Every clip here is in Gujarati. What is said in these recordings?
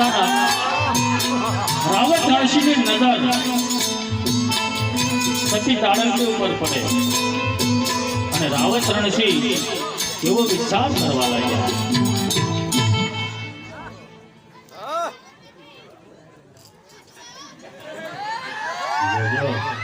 અચાનક રાવત ઝાંસીની નજર સતી તાળંગી ઉપર પડે. અને રાવત રણસિંહ એવો વિચાર કરવા લાગ્યા. Yeah,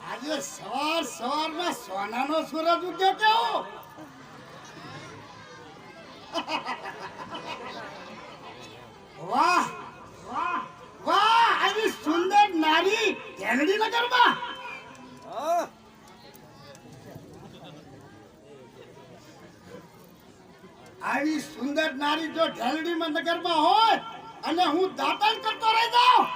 આજે સવાર સોનાનો સૂરજ ઉગ્યો કેવો? વાહ વાહ આવી સુંદર નારી કેલડી નગરમાં. આવી સુંદર નારી જો ઢેલડી નગરમાં હોય, અને હું દાતણ કરતો રહી જાઉં.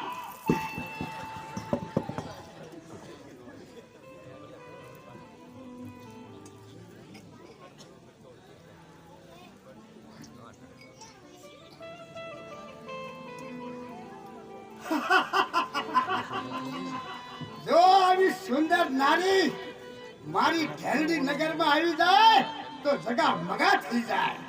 સુંદર નારી, મારી ઢેલડી નગરમાં આવી જાય તો જગા મગા થઈ જાય.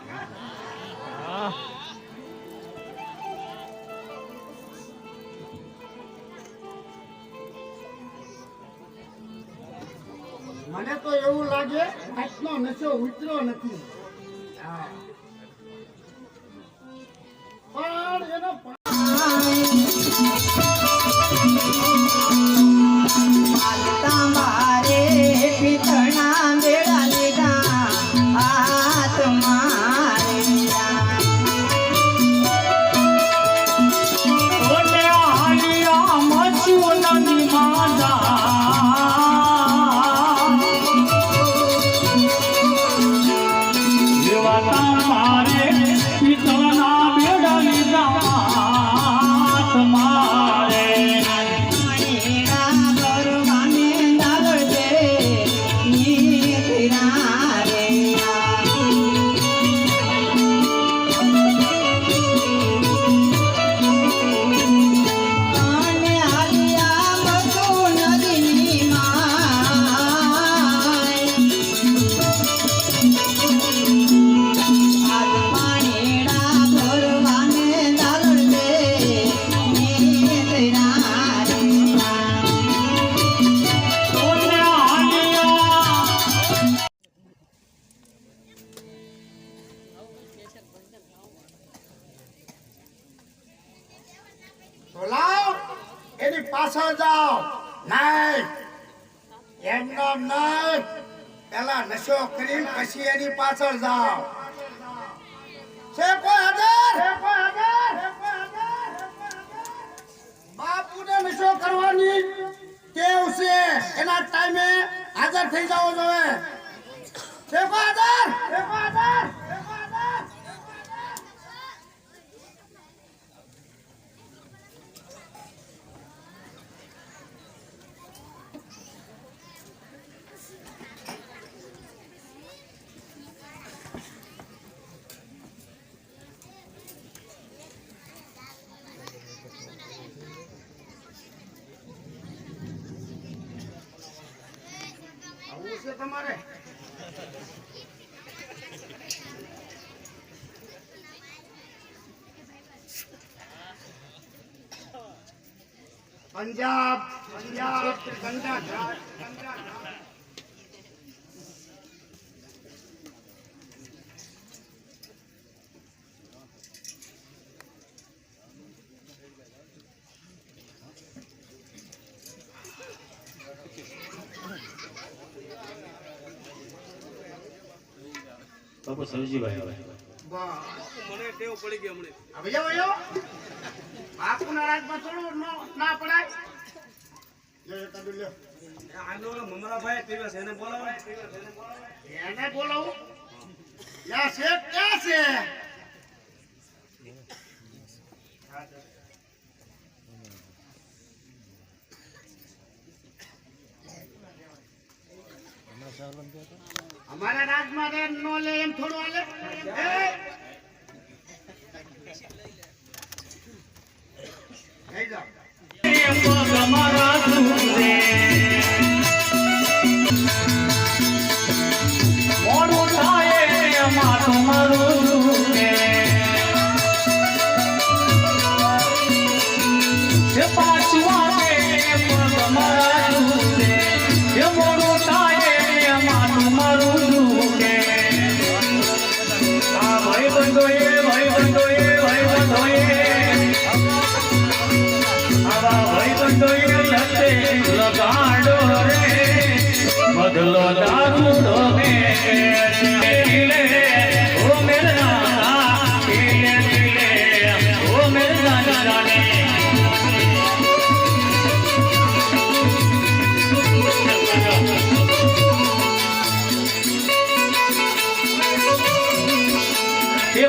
મને તો એવું લાગે આજનો નશો ઉતર્યો નથી. તમારે તો લાવ એની પાછળ જાઓ. નહીં એમનો નહીં પેલા નશો કરી પછી એની પાછળ જાઓ. છે કોઈ હાજર? બાપુને નશો કરવાની કેવ છે. એના ટાઈમે હાજર થઈ જાવ જોઈએ છે કોઈ હાજર? છે કોઈ હાજર આવું છે તમારે? પંજાબ પંજાબ ગંગા તો ભાઈ સમજીભાઈ હવે. મને ટેવ પડી ગઈ હમણે હવે જાવ જાવ બાપુના રાજમાં થોડું ના પડાય. લે કાઢી લે આનો મમરાભાઈ પીવે છે એને બોલાવો. એને બોલાવો યા શેઠ ક્યાં છે? સાહેબ અમારા રાજમાં નો લે એમ થોડું હાલે.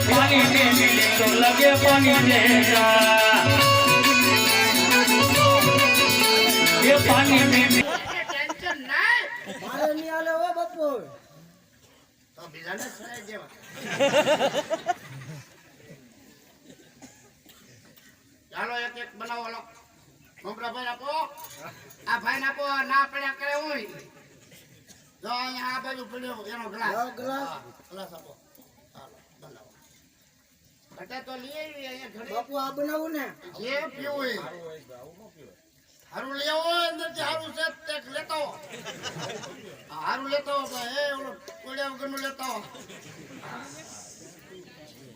पानी दे मिले तो लगे पानी देगा ये पानी में મારે નહીં હાલે હો બાપુ તો બીજાને સરાય જેવા ચાલો એક એક બનાવો લો. મમરા ભાઈ આપો. આ ભાઈ આપો ના પડ્યા કરે હોય. જો અહીંયા આ બાજુ પડ્યો એનો ગ્લાસ. ગ્લાસ. ગ્લાસ આપો. ચાલો બનાવો. ઘટે તો લઈ આવી અહીંયા બાપુ આ બનાવું ને. જે પીવું હારું લઈ આવો. અંદરથી હારું છે તે લેતા આવો. હા, લેતા આવો એ ઓલો કોળિયા વગરનું લેતા આવો.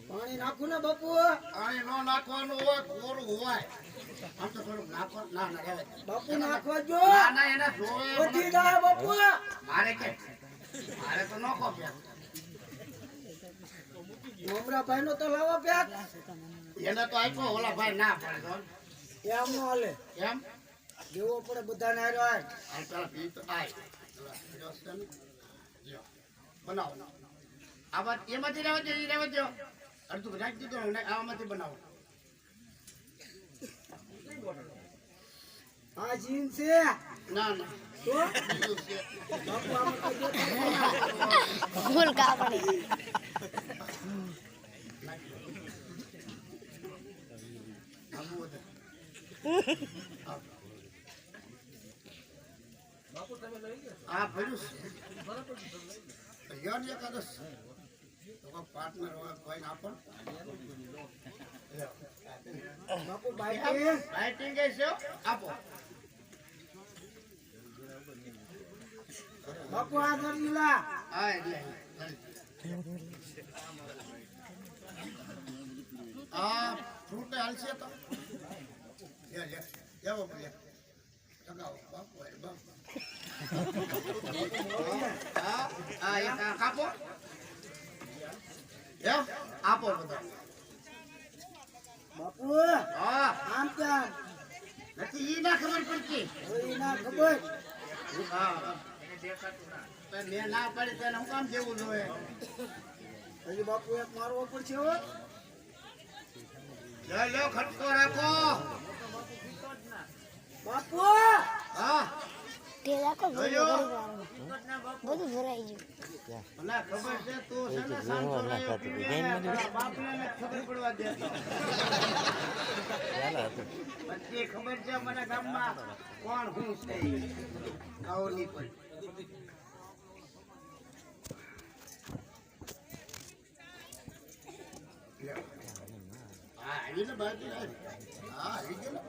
પાણી નાખું ને બાપુ પાણી ન નાખવાનું હોય કોરું હોય. આમ તો નાખો ના ના બાપુ નાખવા જો. ના ના એને જોવે વધી જાય બાપુ મારે કે મારે તો નખો મમરા ભાઈ નો તો લાવો પેક એને તો આપ્યો ઓલા ભાઈ ના પડે એમ નો હાલે. એમ? દેવો પડે બધા ના રહ્યો. બનાવો. આ વાત એમાંથી રહેવા દો એ રહેવા દો અડધું રાખી દીધું ને આમાંથી બનાવો. આ જીન છે? ના ના. ભૂલ કાપડી બધું. આ ભર્યું છે. યાર એકાદશ. પાર્ટનર હોય કોઈ ના પણ. બાપુ બાઈક લાઇટિંગ છે? આપો. બાપુ આ હા એટલે. આ ફ્રૂટ હાલશે તો. લે લે. જાવો લે. બાપુ. કાપો. એમ આપો બધા. બાપુ હા. આમ તેમ નથી ઈ ના ખબર પડતી. ઈ ના ખબર. હા મેં ના પાડી તેને હું કામ જેવું જોઈએ? હજી બાપુ એક મારવો પડશે હો. લે લે ખટકો રાખો. બાપુ હા. તે રાખો બધું ભરાઈ ગયું. ખબર છે તો ખબર પડવા દેતો ખબર છે મને ગામમાં કોણ હું છે. આવો નહીં કોઈ હા આવી ને બાજુ. હા આવી ગયો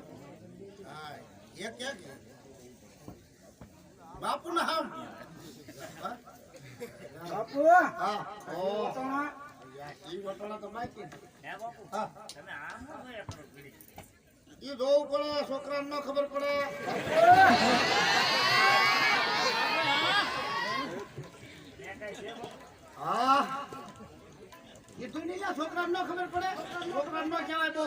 હા એક એક. બાપુ ના હામ હા બાપુ હા ઓ વટાણા. ઈ વટણા તો જ. હા. ઈ જોવું પડે છોકરાને ન ખબર પડે. હા. કીધું નહીં લ્યા, છોકરાને ન ખબર પડે. છોકરાને ન કહેવાય બહુ.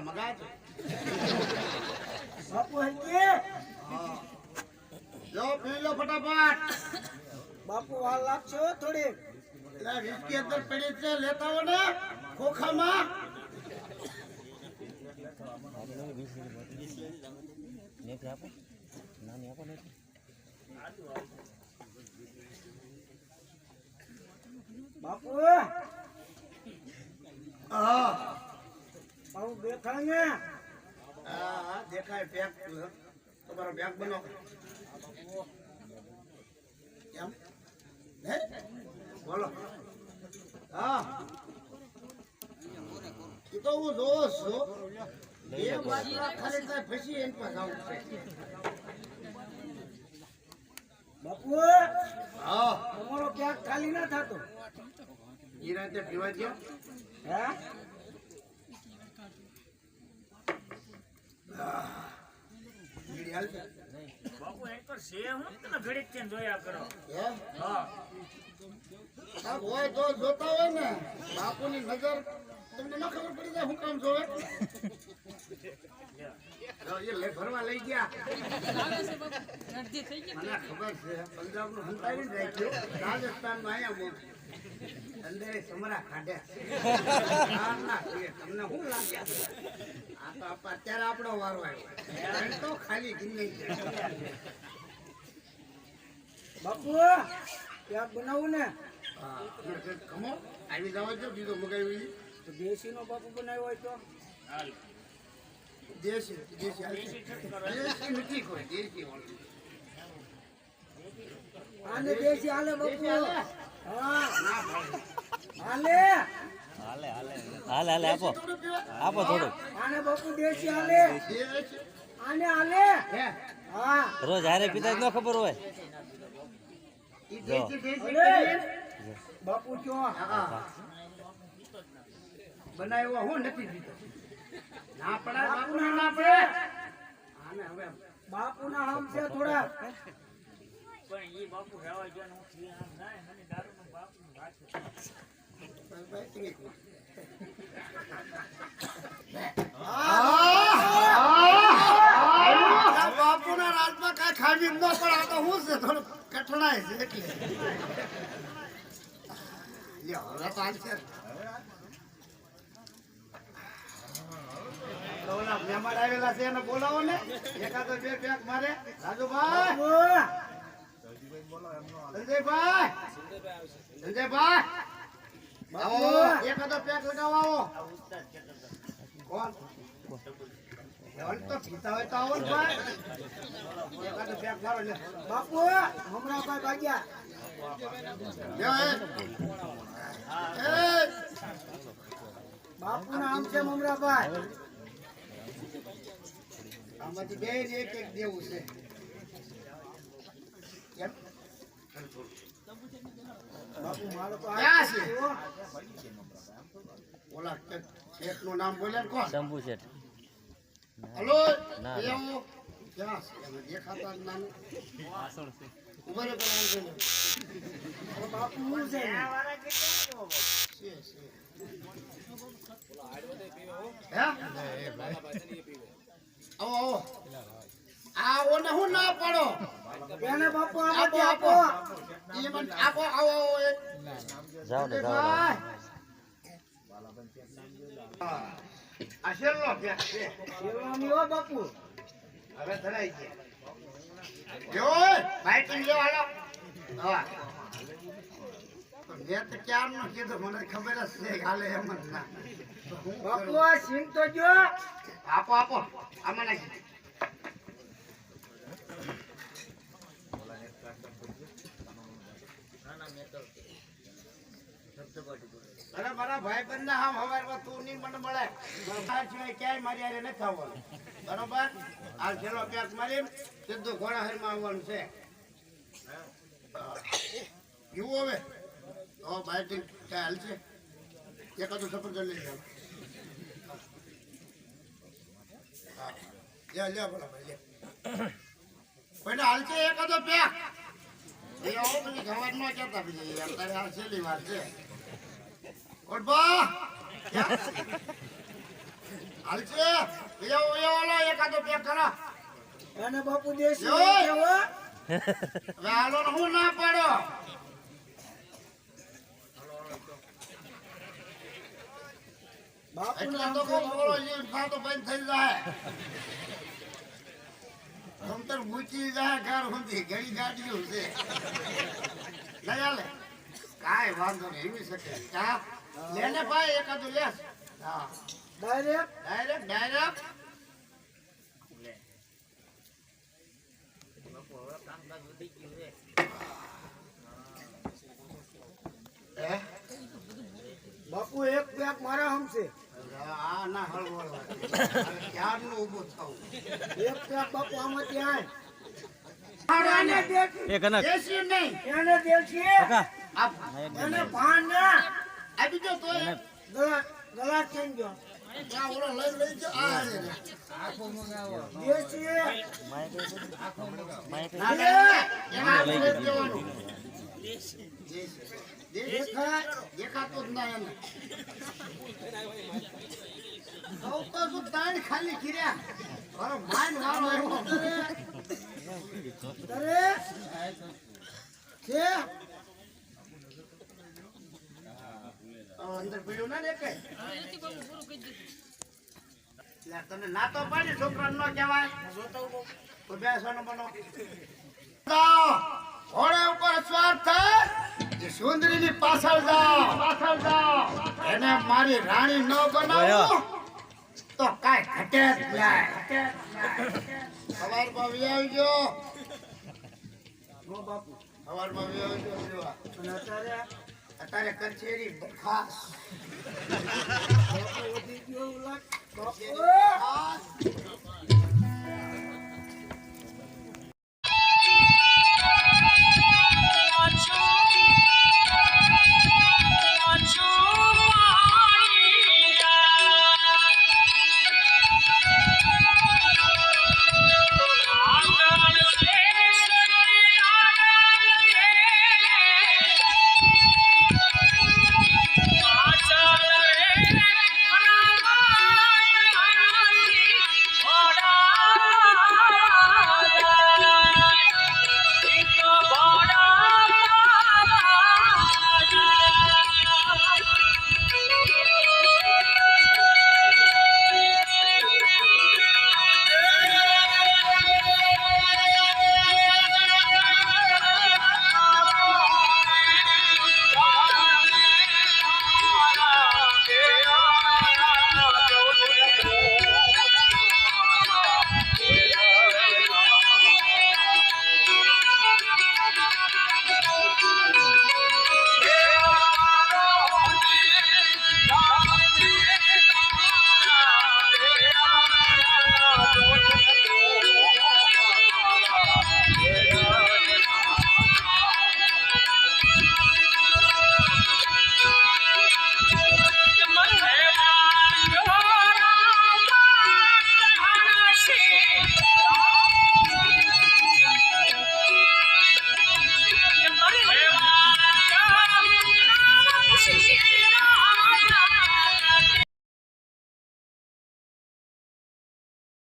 મગા છે. બાપુ હજી હા. લો પી લો ફટાફટ. બાપુ વાર લાગશે થોડી. એટલે વિસ્કી અંદર પડી છે લેતા હો ને ખોખામાં. બાપુ હા. બાપુ બેઠા ને? હા દેખાય બેગ તમારો બેગ બનો. કેમ? હે? બોલો. હા. એ તો હું જોઉં છું. બે બાજુ ખાલી એની પાસે આવું છે. બાપુ હા. તમારો ક્યાંક ખાલી ના થતો. ઈ રાતે પીવા ગયો? હે બીડી હાલશે બાપુ એક છે હું તને ઘડીક જોયા કરો. એમ હા. હોય તો જોતા હોય ને. બાપુની નજર તમને ન ખબર પડી જાય હું કામ જોવે? એ ભરવા લઈ ગયા. મને ખબર છે પંજાબનું હંતાવી રાખ્યું રાજસ્થાનમાં અહીંયા મોક અંદર સમરા ના, તમને શું લાગ્યા? અત્યારે આપણો વારો આવ્યો. તો ખાલી બાપુ ક્યાંક બનાવું ને? ખમો આવી જવા જો બીજો મગાવી. તો દેશી નો બાપુ બનાવ્યો હોય તો? દેશી દેશી દેશી કોઈ દેશી. આને દેશી હાલે બાપુ? હા. ના ભાઈ. હાલે હાલે. હાલે આપો. આપો થોડું આને બાપુ દેશી હાલે. આને હાલે. હા? રોજ હારે પીતા જ ન ખબર હોય! બાપુ કયો? હા. બનાવ્યો હું નથી પીતો ના પડાય બાપુ ના પડે આને હવે બાપુ ના હમ છે થોડા. પણ ઈ બાપુ રહેવા જો હું થી આમ ના મને દારૂ બાપુ રાખ્યો બાપુના આ તો હું છે કઠણાય છે આવેલા છે એને બોલાવો ને એકાદો બે પેક મારે રાજુભાઈ સંજયભાઈ સંજયભાઈ આવો. બાપુ એકાદો પેક લગાવો આવો. કોણ? બાપુ હમણાં ભાગ્યા. બાપુ નામ છે મમરાભાઈ આમાંથી બે એક એક દેવું છે. ઓલા શેઠનું નામ બોલ્યા ને કોણ શંભુ શેઠ હલો. ક્યાં છે દેખાતા નામ ઊભા રહો પેલા આમ જોઈ લો. હવે બાપુ હું છે છે, છે. હે? આવો આવો આ ઓને હું ના પાડો. એને બાપુ આપો આપો. આપો. ઈ મને આપો આવો આવો જાવ ને જાવ ભાઈ. આ છે? શેરવાની હો બાપુ. હવે ધરાઈ ગયા જો બાઈકિંગ લો હાલો. હા. મેં તો ક્યારનું કીધું મને ખબર જ છે હાલે એમ જ ના. તો હું બાપુ? આ સિંગ તો જો. આપો આપો. આમાં નાખી અરે ભાઈ બંધ ના હામ હવારમાં તું નહીં મને મળે. મારા સિવાય ક્યાંય મારી હારે નથી આવવાનું બરોબર? આ છેલ્લો પેક મારી સીધું ઘોડાહરમાં આવવાનું છે. જુઓ હવે? તો બાઈક ક્યાં હાલશે એકાદું સફરજન લઈ જાવ લે લે બરાબર લે કોઈને હાલશે એકાદો પેક? એ આવો પછી ખબર ન કેતા પછી યાર તારે આ છેલ્લી વાર છે. કોટબા હાલશે એ આવો એકાદો પેક કરો. એને બાપુ દેશી જો. નહીં કેવો? હવે હાલો હું ના પાડો. બાપુ ના તો બોલો એ તો બંધ થઈ જાય. અંતર મૂકી જાય ઘર સુધી. ઘણી ગાડીઓ છે. લઈ આલે. કાંઈ વાંધો નહીં એવી શકે. હા લેને ભાઈ એકાદું લેસ હા. ડાયરેક્ટ ડાયરેક્ટ ડાયરેક્ટ હે? બાપુ એક પેક મારા હમશે. આ ના હળવળ ક્યારનું ઊભું થવું? એક પેક બાપુ આમાંથી ત્યાં એને દેશી નહીં. એને દેશી આ એને ભાન ને આપી દો તો. ગલા ગલા ચેન્જ જો લઈ લઈ અંદર પીડ્યું ના દેખાય? કઈ? તને ના તો પાડી છોકરાને ન કહેવાય. તો બેસવાનો બનો. ઘોડે ઉપર સવાર થાય એ સુંદરીની પાછળ જાઓ. પાછળ જાઓ એને મારી રાણી ન બનાવું તો કાંઈ ઘટે જ નહીં. સવારમાં વી આવજો. બાપુ. સવારમાં વી આવજો જોવા. અને અત્યારે કચેરી બરખાસ્ત